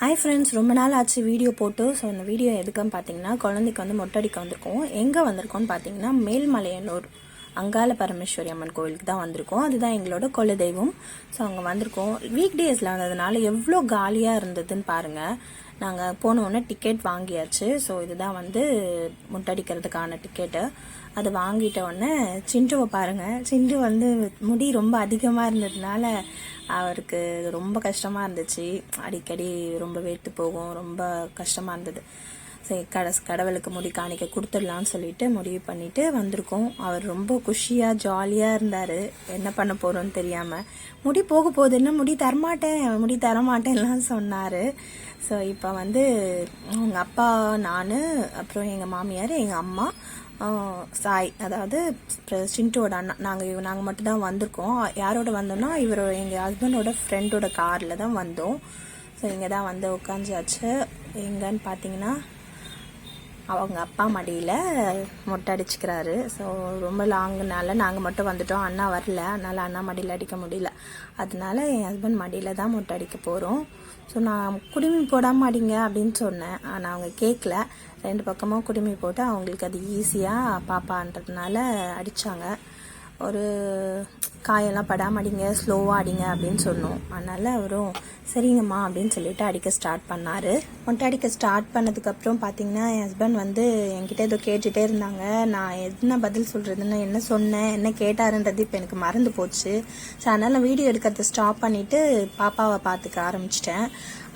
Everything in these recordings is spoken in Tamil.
ஹாய் ஃப்ரெண்ட்ஸ் ரொம்ப நாள் ஆச்சு வீடியோ போட்டு. ஸோ இந்த வீடியோ எதுக்குன்னு பார்த்தீங்கன்னா குழந்தைக்கு வந்து மொட்டடிக்க வந்திருக்கோம். எங்கே வந்திருக்கோம்னு பார்த்தீங்கன்னா மேல்மலையனூர். அங்காள பரமேஸ்வரி அம்மன் கோவிலுக்கு தான் வந்திருக்கோம். அதுதான் எங்களோட குலதெய்வம். ஸோ அங்கே வந்திருக்கோம். வீக் டேஸில் வந்ததுனால எவ்வளோ காலியாக இருந்ததுன்னு பாருங்கள் நாங்கள் போன டிக்கெட் வாங்கியாச்சு. ஸோ இதுதான் வந்து முட்டடிக்கிறதுக்கான டிக்கெட்டு அது வாங்கிட்ட உடனே சிண்டுவை பாருங்கள் சிண்டு வந்து முடி ரொம்ப அதிகமாக இருந்ததுனால அவருக்கு ரொம்ப கஷ்டமாக இருந்துச்சு. அடிக்கடி ரொம்ப வேட்டு போகும். ரொம்ப கஷ்டமாக இருந்தது. சரி கட கடவுளுக்கு முடி காணிக்க கொடுத்துடலான்னு சொல்லிட்டு முடிவு பண்ணிட்டு வந்திருக்கோம். அவர் ரொம்ப குஷியாக ஜாலியாக இருந்தார். என்ன பண்ண போகிறோன்னு தெரியாமல் முடி போக போகுதுன்னு முடி தரமாட்டேன் முடி தரமாட்டேன்லாம் சொன்னார். ஸோ இப்போ வந்து அவங்க அப்பா நான் அப்புறம் எங்கள் மாமியார் எங்கள் அம்மா சாய் அதாவது சிண்டுவோட அண்ணா நாங்கள் நாங்கள் மட்டும் தான் வந்திருக்கோம். யாரோட வந்தோம்னா இவர் எங்கள் ஹஸ்பண்டோட ஃப்ரெண்டோட காரில் தான் வந்தோம். ஸோ இங்கே தான் வந்து உட்காந்துயாச்சு எங்கன்னு பார்த்தீங்கன்னா அவங்க அப்பா மடியில் மொட்டை அடிச்சுக்கிறாரு. ஸோ ரொம்ப லாங்குனால நாங்கள் மட்டும் வந்துட்டோம். அண்ணா வரல. அதனால் அண்ணா மடியில் அடிக்க முடியல. அதனால என் ஹஸ்பண்ட் மடியில் தான் மொட்டை அடிக்க போகிறோம் ஸோ நான் குடுமி போடாமல் அடிங்க அப்படின்னு சொன்னேன். ஆனால் அவங்க கேட்கல ரெண்டு பக்கமும் குடுமி போட்டு அவங்களுக்கு அது ஈஸியாக பாப்பான்றதுனால அடித்தாங்க ஒரு காயெல்லாம் படாமடிங்க ஸ்லோவாக அடிங்க அப்படின்னு சொன்னோம். அதனால் அவரும் சரிங்கம்மா அப்படின்னு சொல்லிட்டு அடிக்க ஸ்டார்ட் பண்ணார். ஒன்ட்டு அடிக்க ஸ்டார்ட் பண்ணதுக்கப்புறம் பார்த்தீங்கன்னா என் ஹஸ்பண்ட் வந்து என்கிட்ட ஏதோ கேட்டுகிட்டே இருந்தாங்க. நான் என்ன பதில் சொல்கிறதுன்னு என்ன சொன்னேன் என்ன கேட்டாருன்றது இப்போ எனக்கு மறந்து போச்சு. ஸோ அதனால் வீடியோ எடுக்கிறத ஸ்டாப் பண்ணிவிட்டு பாப்பாவை பார்த்துக்க ஆரம்பிச்சிட்டேன்.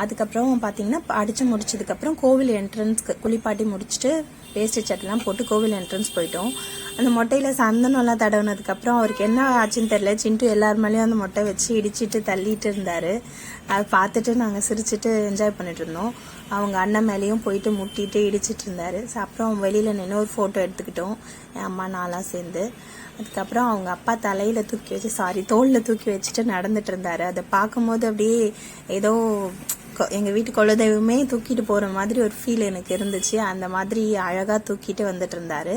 அதுக்கப்புறம் பார்த்தீங்கன்னா அடித்து முடிச்சதுக்கப்புறம் கோவில் என்ட்ரன்ஸ்க்கு குளிப்பாட்டி முடிச்சுட்டு வேஸ்ட்டு சட்டெல்லாம் போட்டு கோவில் என்ட்ரன்ஸ் போயிட்டோம். அந்த மொட்டையில் சந்தனம்லாம் தடவுனதுக்கப்புறம் அவருக்கு என்ன ஆச்சுன்னு தெரியல. சின்ட்டு எல்லார் மேலேயும் அந்த மொட்டை வச்சு இடிச்சிட்டு தள்ளிட்டு இருந்தார். அதை பார்த்துட்டு நாங்கள் சிரிச்சிட்டு என்ஜாய் பண்ணிட்டு இருந்தோம். அவங்க அண்ணன் மேலேயும் போயிட்டு முட்டிட்டு இடிச்சிட்டு இருந்தார். ஸோ அப்புறம் வெளியில் நின்று ஒரு ஃபோட்டோ எடுத்துக்கிட்டோம். என் அம்மா நான்லாம் சேர்ந்து. அதுக்கப்புறம் அவங்க அப்பா தலையில் தூக்கி வச்சு சாரி தோளில் தூக்கி வச்சுட்டு நடந்துட்டு இருந்தார். அதை பார்க்கும்போது அப்படியே ஏதோ எங்கள் வீட்டு குலதெய்வமே தூக்கிட்டு போகிற மாதிரி ஒரு ஃபீல் எனக்கு இருந்துச்சு. அந்த மாதிரி அழகாக தூக்கிட்டு வந்துட்டு இருந்தாரு.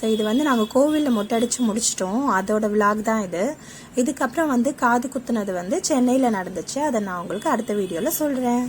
ஸோ இது வந்து நாங்கள் கோவிலில் மொட்டடிச்சு முடிச்சிட்டோம். அதோட விலாக் தான் இது. இதுக்கப்புறம் வந்து காது குத்துனது வந்து சென்னையில் நடந்துச்சு. அதை நான் உங்களுக்கு அடுத்த வீடியோவில் சொல்கிறேன்